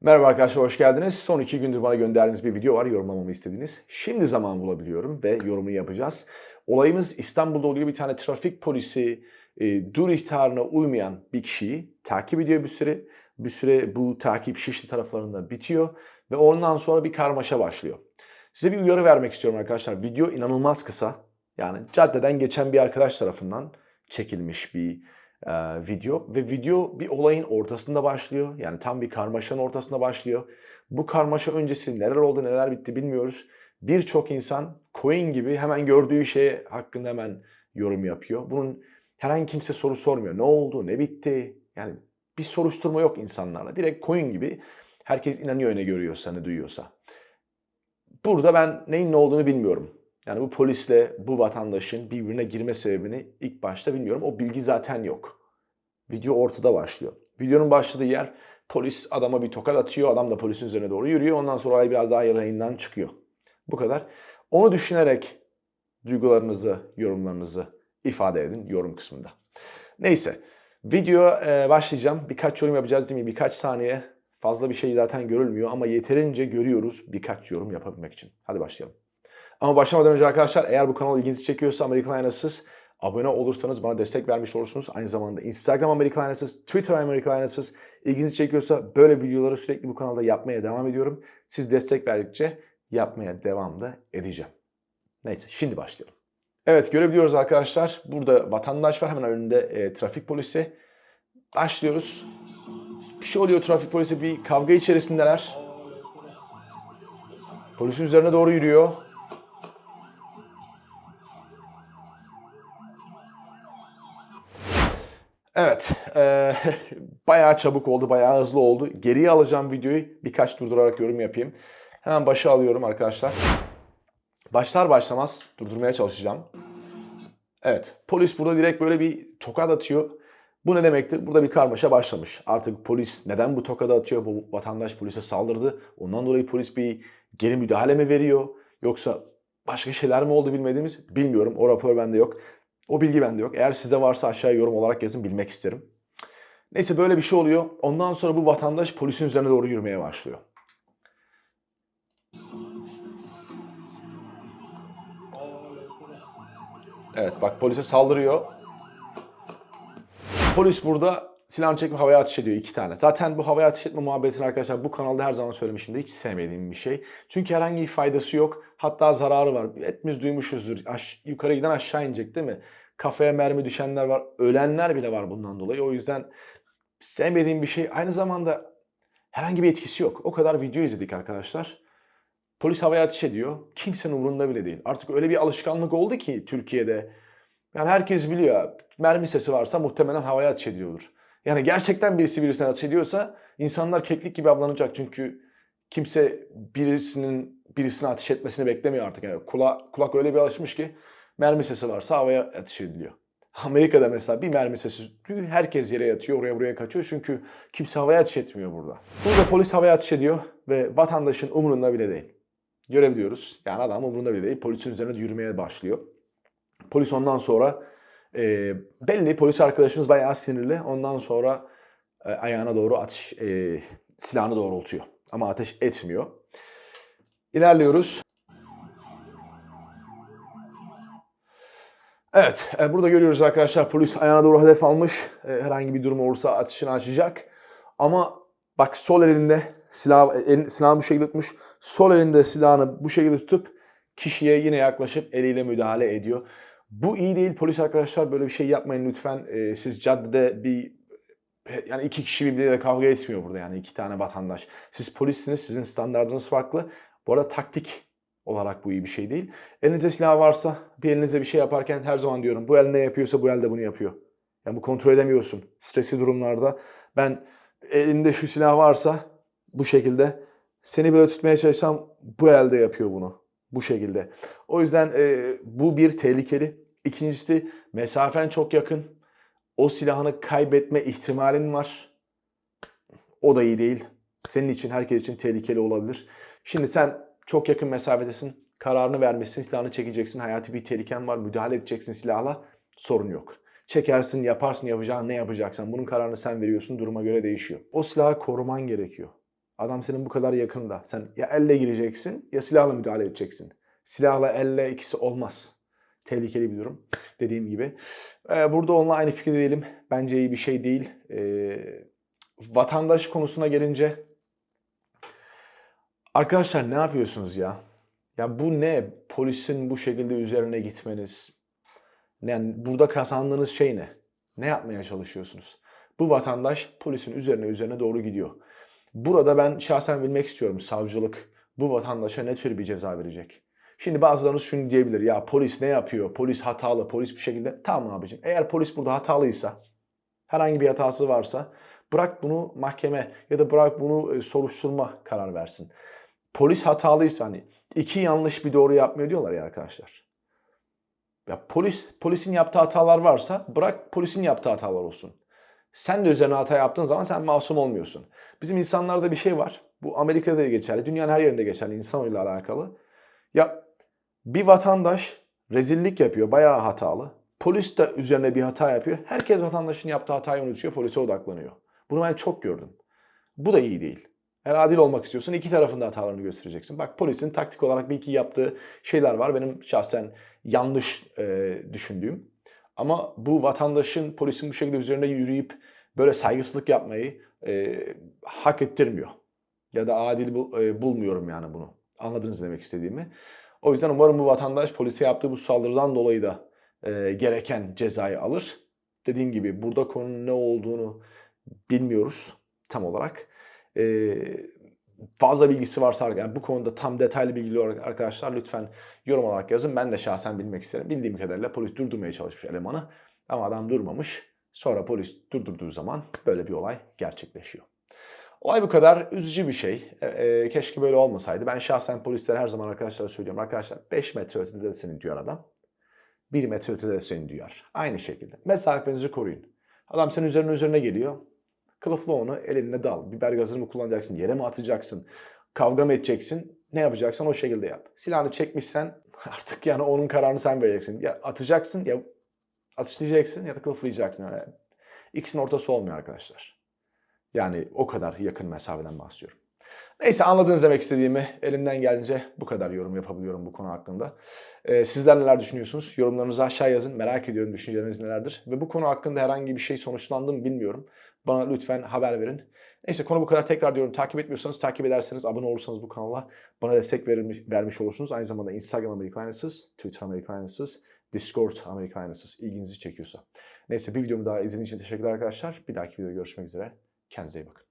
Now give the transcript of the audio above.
Merhaba arkadaşlar hoş geldiniz. Son iki gündür bana gönderdiğiniz bir video var yorumlamamı istediğiniz. Şimdi zaman bulabiliyorum ve yorumunu yapacağız. Olayımız İstanbul'da oluyor bir tane trafik polisi e, dur ihtarına uymayan bir kişiyi takip ediyor bir süre. Bir süre bu takip Şişli taraflarında bitiyor ve ondan sonra bir karmaşa başlıyor. Size bir uyarı vermek istiyorum arkadaşlar. Video inanılmaz kısa. Yani caddeden geçen bir arkadaş tarafından çekilmiş bir e, video ve video bir olayın ortasında başlıyor. Yani tam bir karmaşanın ortasında başlıyor. Bu karmaşa öncesi neler oldu neler bitti bilmiyoruz. Birçok insan coin gibi hemen gördüğü şey hakkında hemen yorum yapıyor. Bunun herhangi kimse soru sormuyor. Ne oldu, ne bitti? Yani bir soruşturma yok insanlarla. Direkt coin gibi herkes inanıyor ne görüyorsa, ne duyuyorsa. Burada ben neyin ne olduğunu bilmiyorum. Yani bu polisle bu vatandaşın birbirine girme sebebini ilk başta bilmiyorum. O bilgi zaten yok. Video ortada başlıyor. Videonun başladığı yer polis adama bir tokat atıyor. Adam da polisin üzerine doğru yürüyor. Ondan sonra olay biraz daha yayından çıkıyor. Bu kadar. Onu düşünerek duygularınızı, yorumlarınızı ifade edin yorum kısmında. Neyse. Video e, başlayacağım. Birkaç yorum yapacağız değil mi? Birkaç saniye. Fazla bir şey zaten görülmüyor ama yeterince görüyoruz birkaç yorum yapabilmek için. Hadi başlayalım. Ama başlamadan önce arkadaşlar eğer bu kanal ilginizi çekiyorsa Amerikan Aynasız abone olursanız bana destek vermiş olursunuz. Aynı zamanda Instagram Amerikan Aynasız, Twitter Amerikan Aynasız ilginizi çekiyorsa böyle videoları sürekli bu kanalda yapmaya devam ediyorum. Siz destek verdikçe yapmaya devam da edeceğim. Neyse şimdi başlayalım. Evet görebiliyoruz arkadaşlar. Burada vatandaş var hemen önünde e, trafik polisi. Başlıyoruz. Bir şey oluyor trafik polisi bir kavga içerisindeler. Polisin üzerine doğru yürüyor. Evet, e, bayağı çabuk oldu, bayağı hızlı oldu. Geriye alacağım videoyu, birkaç durdurarak yorum yapayım. Hemen başa alıyorum arkadaşlar. Başlar başlamaz durdurmaya çalışacağım. Evet, polis burada direkt böyle bir tokat atıyor. Bu ne demektir? Burada bir karmaşa başlamış. Artık polis neden bu tokadı atıyor? Bu vatandaş polise saldırdı. Ondan dolayı polis bir geri müdahale mi veriyor? Yoksa başka şeyler mi oldu bilmediğimiz bilmiyorum. O rapor bende yok. O bilgi bende yok. Eğer size varsa aşağıya yorum olarak yazın bilmek isterim. Neyse böyle bir şey oluyor. Ondan sonra bu vatandaş polisin üzerine doğru yürümeye başlıyor. Evet bak polise saldırıyor. Polis burada silahını çekip havaya ateş ediyor iki tane. Zaten bu havaya ateş etme muhabbetini arkadaşlar bu kanalda her zaman söylemişimdir. Hiç sevmediğim bir şey. Çünkü herhangi bir faydası yok. Hatta zararı var. Hepimiz duymuşuzdur. Aş yukarı giden aşağı inecek değil mi? Kafaya mermi düşenler var. Ölenler bile var bundan dolayı. O yüzden sevmediğim bir şey. Aynı zamanda herhangi bir etkisi yok. O kadar video izledik arkadaşlar. Polis havaya ateş ediyor. Kimsenin umurunda bile değil. Artık öyle bir alışkanlık oldu ki Türkiye'de. Yani herkes biliyor. Mermi sesi varsa muhtemelen havaya ateş ediyordur. Yani gerçekten birisi birisine ateş ediyorsa insanlar keklik gibi avlanacak. Çünkü kimse birisinin birisine ateş etmesini beklemiyor artık. Yani kulak, kulak öyle bir alışmış ki mermi sesi varsa havaya ateş ediliyor. Amerika'da mesela bir mermi sesi herkes yere yatıyor oraya buraya kaçıyor çünkü kimse havaya ateş etmiyor burada. Burada polis havaya ateş ediyor ve vatandaşın umurunda bile değil. Görebiliyoruz. Yani adam umurunda bile değil. Polisin üzerine yürümeye başlıyor. Polis ondan sonra e, belli polis arkadaşımız bayağı sinirli. Ondan sonra e, ayağına doğru ateş, e, silahını doğrultuyor. Ama ateş etmiyor. İlerliyoruz. Evet, e, burada görüyoruz arkadaşlar polis ayağına doğru hedef almış. E, herhangi bir durum olursa ateşini açacak. Ama bak sol elinde silah, el, silahını bu şekilde tutmuş. Sol elinde silahını bu şekilde tutup kişiye yine yaklaşıp eliyle müdahale ediyor. Bu iyi değil polis arkadaşlar böyle bir şey yapmayın lütfen. E, siz caddede bir yani iki kişi birbirleriyle kavga etmiyor burada yani iki tane vatandaş. Siz polissiniz sizin standartınız farklı. Bu arada taktik olarak bu iyi bir şey değil. Elinizde silah varsa bir elinizde bir şey yaparken her zaman diyorum bu el ne yapıyorsa bu el de bunu yapıyor. Yani bu kontrol edemiyorsun. Stresli durumlarda ben elimde şu silah varsa bu şekilde seni böyle tutmaya çalışsam bu elde yapıyor bunu. Bu şekilde. O yüzden e, bu bir tehlikeli. İkincisi mesafen çok yakın. O silahını kaybetme ihtimalin var. O da iyi değil. Senin için, herkes için tehlikeli olabilir. Şimdi sen çok yakın mesafedesin. Kararını vermişsin, silahını çekeceksin. Hayati bir tehliken var. Müdahale edeceksin silahla. Sorun yok. Çekersin, yaparsın, yapacağın ne yapacaksan. Bunun kararını sen veriyorsun. Duruma göre değişiyor. O silahı koruman gerekiyor. Adam senin bu kadar yakında. Sen ya elle gireceksin ya silahla müdahale edeceksin. Silahla elle ikisi olmaz. Tehlikeli bir durum. Dediğim gibi. Ee, burada onunla aynı fikirde değilim. Bence iyi bir şey değil. Ee, vatandaş konusuna gelince arkadaşlar ne yapıyorsunuz ya? Ya bu ne? Polisin bu şekilde üzerine gitmeniz. Yani burada kazandığınız şey ne? Ne yapmaya çalışıyorsunuz? Bu vatandaş polisin üzerine üzerine doğru gidiyor. Burada ben şahsen bilmek istiyorum savcılık bu vatandaşa ne tür bir ceza verecek? Şimdi bazılarınız şunu diyebilir. Ya polis ne yapıyor? Polis hatalı. Polis bir şekilde. Tamam abicim. Eğer polis burada hatalıysa, herhangi bir hatası varsa bırak bunu mahkeme ya da bırak bunu e, soruşturma karar versin. Polis hatalıysa hani iki yanlış bir doğru yapmıyor diyorlar ya arkadaşlar. Ya polis polisin yaptığı hatalar varsa bırak polisin yaptığı hatalar olsun. Sen de üzerine hata yaptığın zaman sen masum olmuyorsun. Bizim insanlarda bir şey var. Bu Amerika'da da geçerli, dünyanın her yerinde geçerli insanoğluyla alakalı. Ya bir vatandaş rezillik yapıyor, bayağı hatalı. Polis de üzerine bir hata yapıyor. Herkes vatandaşın yaptığı hatayı unutuyor, polise odaklanıyor. Bunu ben çok gördüm. Bu da iyi değil. Eğer adil olmak istiyorsan iki tarafın da hatalarını göstereceksin. Bak polisin taktik olarak bir iki yaptığı şeyler var. Benim şahsen yanlış e, düşündüğüm. Ama bu vatandaşın polisin bu şekilde üzerine yürüyüp böyle saygısızlık yapmayı e, hak ettirmiyor. Ya da adil bul, e, bulmuyorum yani bunu. Anladınız demek istediğimi. O yüzden umarım bu vatandaş polise yaptığı bu saldırıdan dolayı da e, gereken cezayı alır. Dediğim gibi burada konunun ne olduğunu bilmiyoruz tam olarak. E, fazla bilgisi varsa yani bu konuda tam detaylı bilgili olarak arkadaşlar lütfen yorum olarak yazın. Ben de şahsen bilmek isterim. Bildiğim kadarıyla polis durdurmaya çalışmış elemanı ama adam durmamış. Sonra polis durdurduğu zaman böyle bir olay gerçekleşiyor. Olay bu kadar üzücü bir şey. E, e, keşke böyle olmasaydı. Ben şahsen polislere her zaman arkadaşlara söylüyorum. Arkadaşlar 5 metre ötede de seni diyor adam. 1 metre ötede de seni duyar. Aynı şekilde. Mesafenizi koruyun. Adam senin üzerine üzerine geliyor. Kılıfla onu eline dal. Biber gazını mı kullanacaksın? Yere mi atacaksın? Kavga mı edeceksin? Ne yapacaksan o şekilde yap. Silahını çekmişsen artık yani onun kararını sen vereceksin. Ya atacaksın ya atışlayacaksın ya da kılıflayacaksın. Yani ikisinin ortası olmuyor arkadaşlar. Yani o kadar yakın mesafeden bahsediyorum. Neyse anladınız demek istediğimi. Elimden gelince bu kadar yorum yapabiliyorum bu konu hakkında. Ee, sizler neler düşünüyorsunuz? Yorumlarınızı aşağı yazın. Merak ediyorum düşünceleriniz nelerdir. Ve bu konu hakkında herhangi bir şey sonuçlandı mı bilmiyorum. Bana lütfen haber verin. Neyse konu bu kadar. Tekrar diyorum takip etmiyorsanız takip ederseniz abone olursanız bu kanala bana destek verilmiş, vermiş olursunuz. Aynı zamanda Instagram Amerikanısız, Twitter Amerikanısız, Discord Amerikanısız ilginizi çekiyorsa. Neyse bir videomu daha izlediğiniz için teşekkürler arkadaşlar. Bir dahaki videoda görüşmek üzere. Kendinize iyi bakın.